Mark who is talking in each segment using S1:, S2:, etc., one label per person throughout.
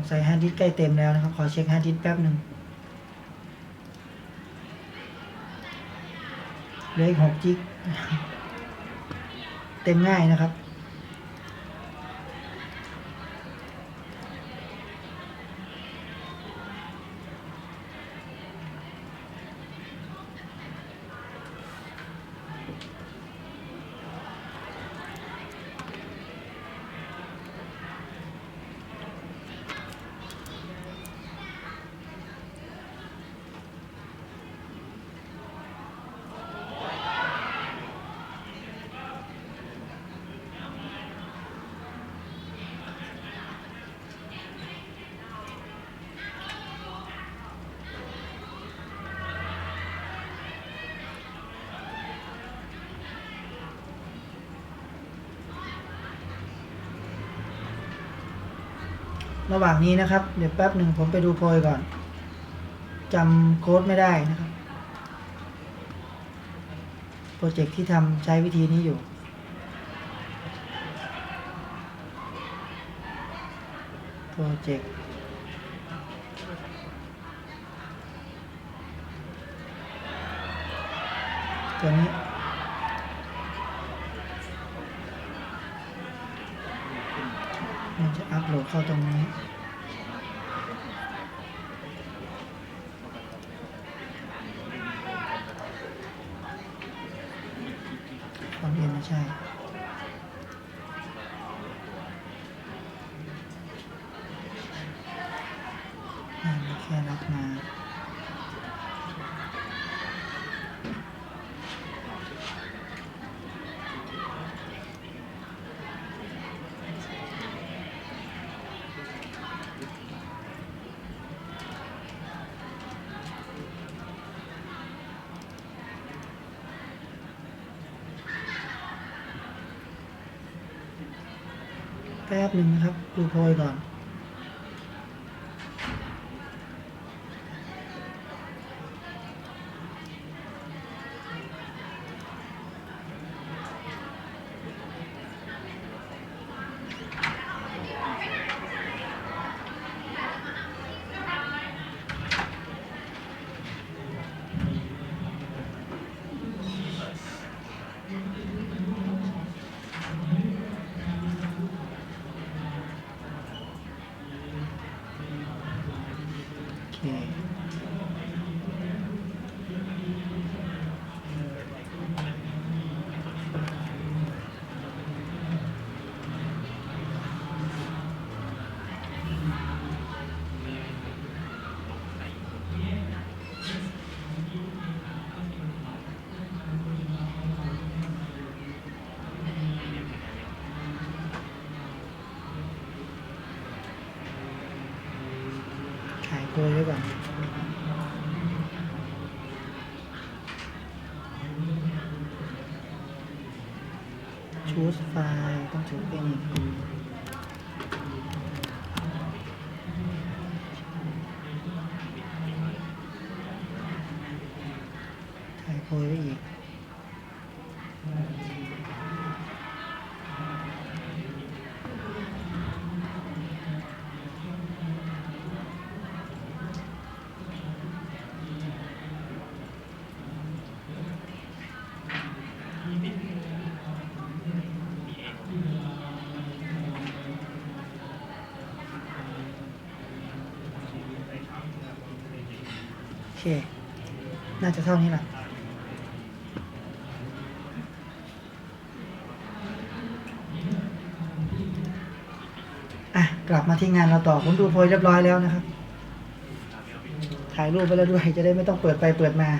S1: งสัยฮาร์ดดิสใกล้เต็มแล้วนะครับ ขอเช็คฮาร์ดดิสแป๊บหนึ่งเหลืออีกหกจิก เต็มง่ายนะครับ ระหว่างนี้นะครับ เดี๋ยวแป๊บหนึ่งผมไปดูโพยก่อนจำโค้ดไม่ได้นะครับ โปรเจกต์ที่ทำใช้วิธีนี้อยู่ โปรเจกต์ตัวนี้มันจะอัพโหลดเข้าตรงนี้ ใช่ แป๊บหนึ่งนะครับดูโพยก่อน use file ต้องถือเป็นถ่ายโพยไว้อีก น่าจะเท่านี้แหละอะกลับมาที่งานเราต่อผมดูโพยเรียบร้อยแล้วนะครับ ถ่ายรูปไปแล้วด้วยจะได้ไม่ต้องเปิดไปเปิดมา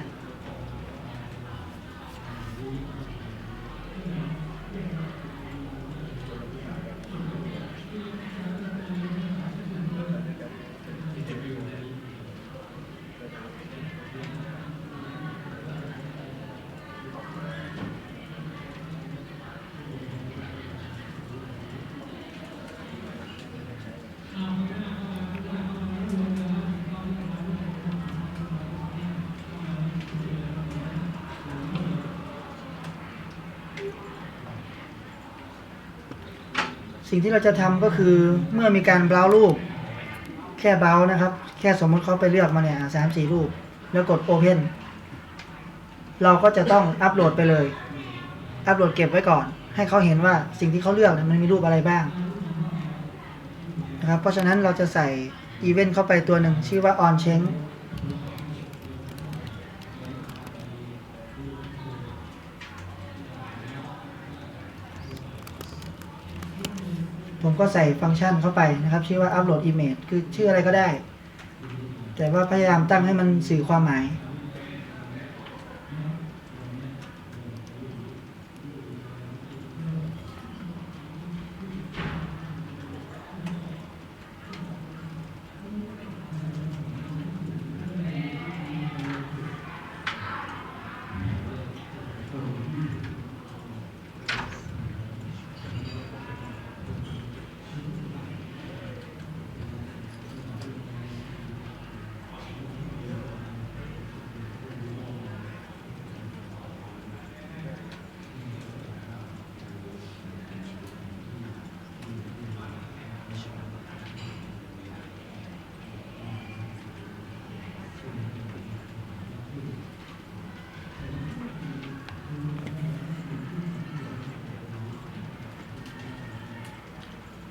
S1: สิ่งที่เราจะทำก็คือเมื่อมีการเบราว์รูป แค่เบานะครับ แค่สมมติเขาไปเลือกมาเนี่ยสามสี่รูป แล้วกด Open เราก็จะต้องอัปโหลดไปเลย อัปโหลดเก็บไว้ก่อน ให้เขาเห็นว่าสิ่งที่เขาเลือกเนี่ยมันมีรูปอะไรบ้างนะครับเพราะฉะนั้นเราจะใส่อีเวนต์เข้าไปตัวหนึ่งชื่อว่า on change ผมก็ใส่ฟังก์ชันเข้าไปนะครับ ชื่อว่า upload image คือชื่ออะไรก็ได้ แต่ว่าพยายามตั้งให้มันสื่อความหมาย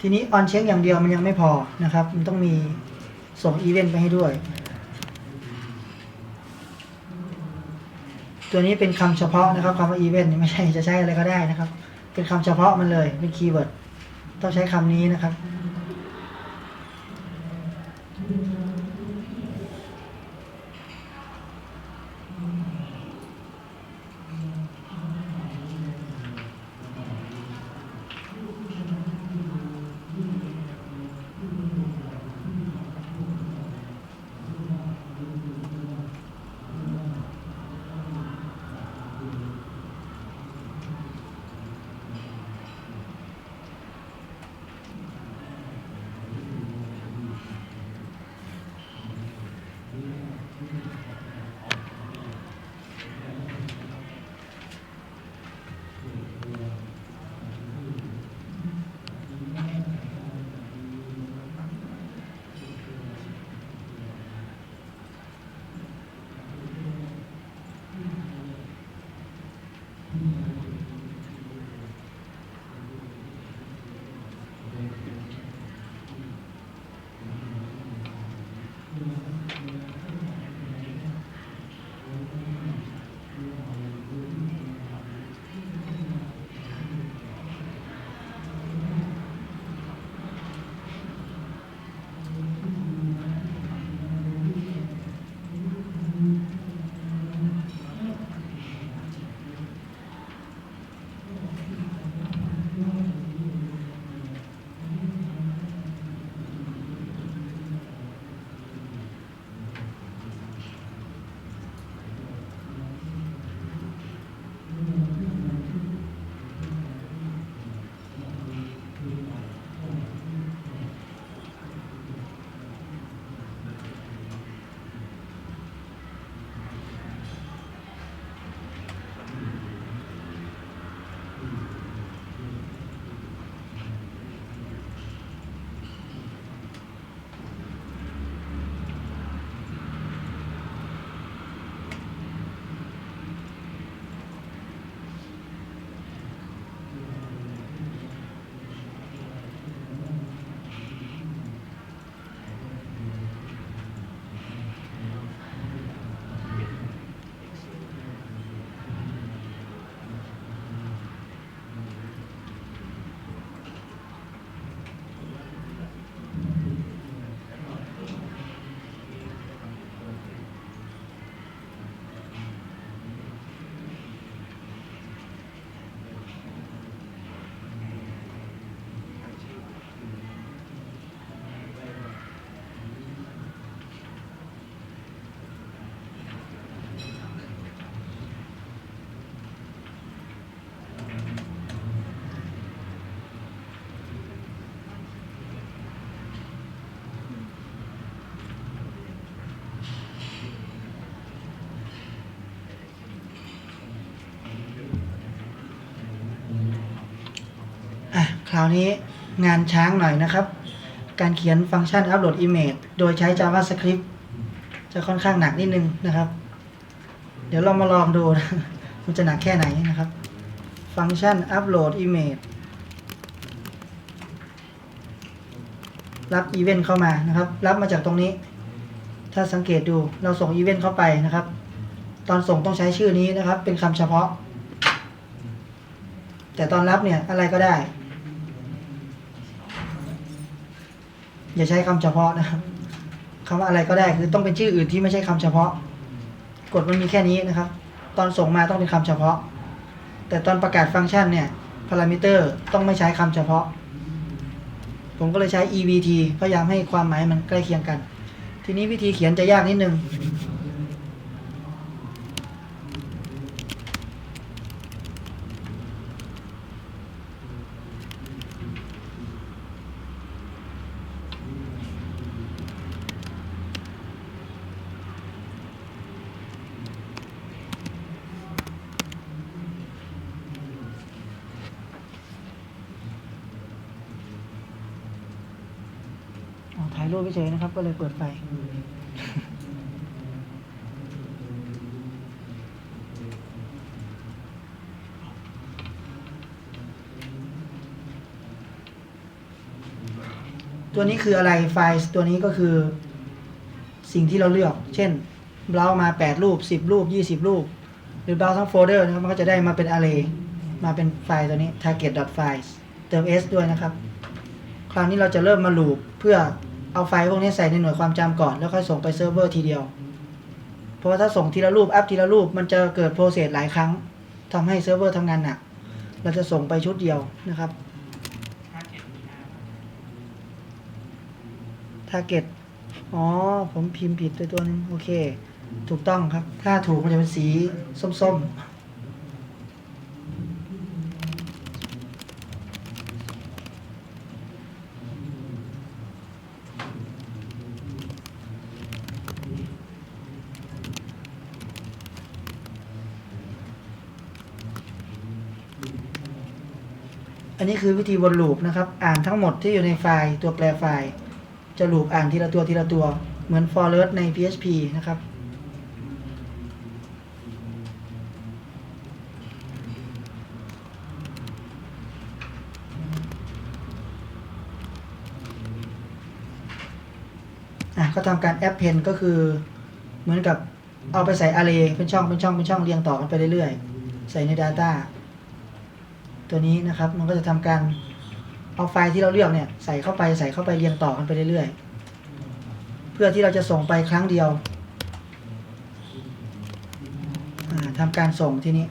S1: ทีนี้ออนเช็คอย่างเดียวมันยังไม่พอนะครับ มันต้องมีส่งอีเวนต์ไปให้ด้วย ตัวนี้เป็นคำเฉพาะนะครับคำว่าอีเวนต์ไม่ใช่จะใช้อะไรก็ได้นะครับ เป็นคำเฉพาะมันเลยเป็นคีย์เวิร์ดต้องใช้คำนี้นะครับ ราวนี้งานช้างหน่อยนะครับ การเขียนฟังก์ชันอัปโหลด Image โดยใช้ JavaScript จะค่อนข้างหนักนิดนึงนะครับ เดี๋ยวเรามาลองดูนะมันจะหนักแค่ไหนนะครับ ฟังก์ชันอัปโหลด Image รับอีเวนต์เข้ามานะครับ รับมาจากตรงนี้ ถ้าสังเกตดูเราส่งอีเวนต์เข้าไปนะครับ ตอนส่งต้องใช้ชื่อนี้นะครับ เป็นคำเฉพาะ แต่ตอนรับเนี่ยอะไรก็ได้ อย่าใช้คำเฉพาะนะครับคำว่าอะไรก็ได้คือต้องเป็นชื่ออื่นที่ไม่ใช่คำเฉพาะ กฎมันมีแค่นี้นะครับ ตอนส่งมาต้องเป็นคำเฉพาะ แต่ตอนประกาศฟังก์ชันเนี่ยพารามิเตอร์ต้องไม่ใช้คำเฉพาะ ผมก็เลยใช้ EVT พยายามให้ความหมายมันใกล้เคียงกัน ทีนี้วิธีเขียนจะยากนิดนึง เฉยๆนะครับ ก็เลยเปิดไฟ ตัวนี้คืออะไรไฟล์ตัวนี้ก็คือสิ่งที่เราเลือก เช่นเรามา 8 รูป 10 รูป 20 รูป หรือเราทั้งโฟลเดอร์นะครับมันก็จะได้มาเป็น array มาเป็นไฟล์ตัวนี้ target.files เติม s ด้วยนะครับ คราวนี้เราจะเริ่มมาลูปเพื่อ เอาไฟล์พวกนี้ใส่ในหน่วยความจำก่อน แล้วค่อยส่งไปเซิร์ฟเวอร์ทีเดียว เพราะว่าถ้าส่งทีละรูปอัพทีละรูปมันจะเกิดโปรเซสหลายครั้งทำให้เซิร์ฟเวอร์ทำงานหนัก เราจะส่งไปชุดเดียวนะครับ target อ๋อ ผมพิมพ์ผิดไปตัวนึง โอเค ถูกต้องครับ ถ้าถูกมันจะเป็นสีส้มๆ อันนี้คือวิธีวนลูปนะครับ อ่านทั้งหมดที่อยู่ในไฟล์ตัวแปลไฟล์ จะลูปอ่านทีละตัวทีละตัว เหมือน for loop ใน PHP นะครับ อะก็ทำการ append ก็คือเหมือนกับเอาไปใส่ array เป็นช่องเป็นช่องเป็นช่องเรียงต่อกันไปเรื่อยๆ ใส่ใน data ตัวนี้นะครับ มันก็จะทำการเอาไฟล์ที่เราเลือกเนี่ยใส่เข้าไปใส่เข้าไปเรียงต่อกันไปเรื่อยๆ เพื่อที่เราจะส่งไปครั้งเดียวทำทำการส่งทีนี้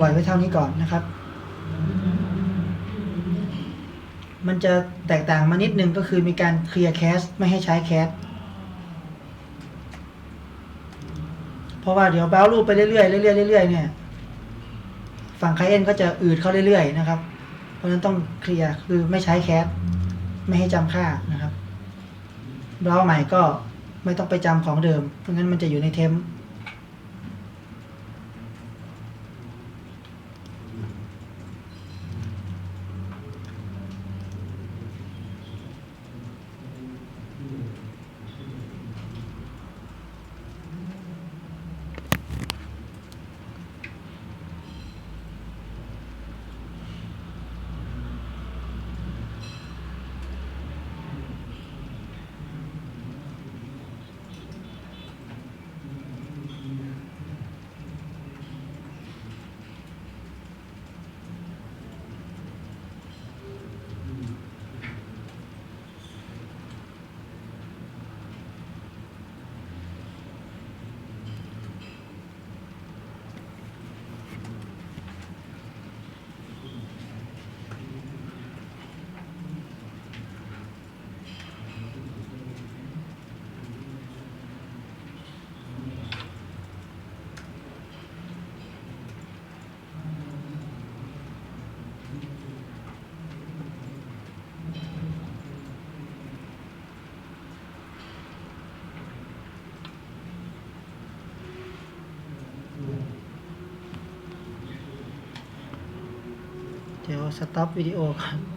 S1: ปล่อยไว้เท่านี้ก่อนนะครับ มันจะแตกต่างมานิดนึงก็คือมีการเคลียร์แคสไม่ให้ใช้แคสเพราะว่าเดี๋ยวเบ้ารูปไปเรื่อยๆเรื่อยๆเรื่อยๆเนี่ยฝั่งไคเอ็นก็จะอืดเข้าเรื่อยๆนะครับ เพราะฉะนั้นต้องเคลียร์คือไม่ใช้แคสไม่ให้จำค่านะครับเบ้าใหม่ก็ไม่ต้องไปจำของเดิมเพราะงั้นมันจะอยู่ในเทม สต็อปวิดีโอก่อน